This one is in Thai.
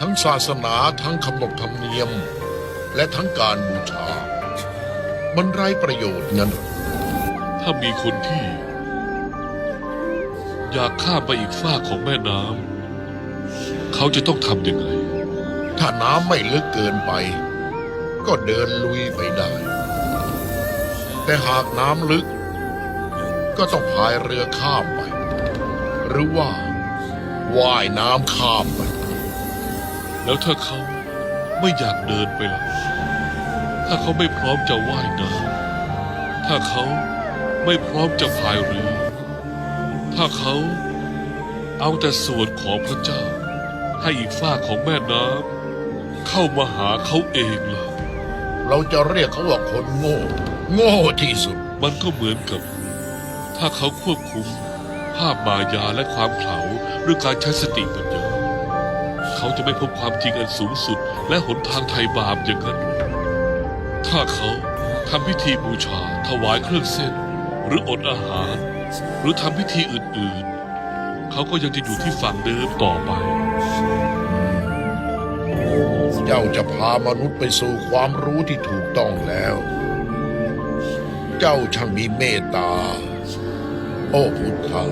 ทั้งศาสนาทั้งคำนบธรรมเนียม และทั้งการบูชา มันไร้ประโยชน์งั้นเหรอถ้ามีคนที่ อยากข้ามไปอีกฝากของแม่น้ำเขาจะต้องทำยังไง ถ้าน้ำไม่ลึกเกินไป ก็เดินลุยไปได้ แต่หากน้ำลึก ก็ต้องพายเรือข้ามไป หรือว่าว่ายน้ำข้ามไป แล้วถ้าเขาไม่อยากเดินไปล่ะ ถ้าเขาไม่พร้อมจะว่ายน้ำถ้าเขาไม่พร้อมจะพายเรือ ถ้าเขาเอาแต่ส่วนของพระเจ้า ให้อีกฝ้ากของแม่น้ำเข้ามาหาเขาเองล่ะ เราจะเรียกเขาว่าคนโง่ โง่ที่สุด มันก็เหมือนกับ ถ้าเขาควบคุมภาพมายาและความเขลาด้วยการใช้สติปัญญา เขาจะไม่พบความจริงอันสูงสุด และหนทางไถ่บาปอย่างนั้น ถ้าเขาทำพิธีบูชา ถวายเครื่องเส้น หรืออดอาหาร หรือทำพิธีอื่น ๆ เขาก็ยังจะอยู่ที่ฝั่งเดิมต่อไป เจ้าจะพามนุษย์ไปสู่ความรู้ที่ถูกต้องแล้ว เจ้าช่างมีเมตตา โอ้พุทธะ